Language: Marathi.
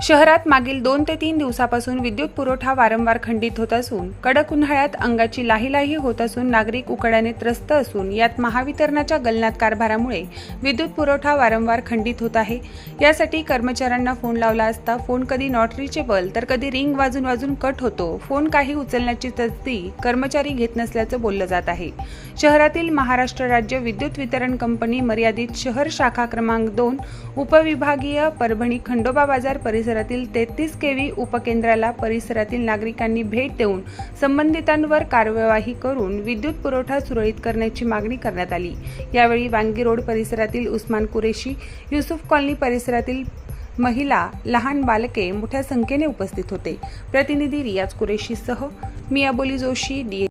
शहरात मागील दोन ते तीन दिवसापासून विद्युत पुरवठा वारंवार खंडित होत असून कडक उन्हाळ्यात अंगाची लाहीलाही होत असून नागरिक उकड्याने त्रस्त असून यात महावितरणाच्या गलनात कारभारामुळे विद्युत पुरवठा वारंवार खंडित होत आहे. यासाठी कर्मचाऱ्यांना फोन लावला असता फोन कधी नॉट रिचेबल तर कधी रिंग वाजून वाजून कट होतो फोन काही उचलण्याची तसदी कर्मचारी घेत नसल्याचं बोललं जात आहे. शहरातील महाराष्ट्र राज्य विद्युत वितरण कंपनी मर्यादित शहर शाखा क्रमांक दोन उपविभागीय परभणी खंडोबा बाजार परिसरातील तेहतीस केवी उपकेंद्राला परिसरातील नागरिकांनी भेट देऊन संबंधितांवर कार्यवाही करून विद्युत पुरवठा सुरळीत करण्याची मागणी करण्यात आली. यावेळी वांगी रोड परिसरातील उस्मान कुरेशी युसुफ कॉलनी परिसरातील महिला लहान बालके मोठ्या संख्येने उपस्थित होते. प्रतिनिधी रियाज कुरेशीसह मियाबोली जोशी डी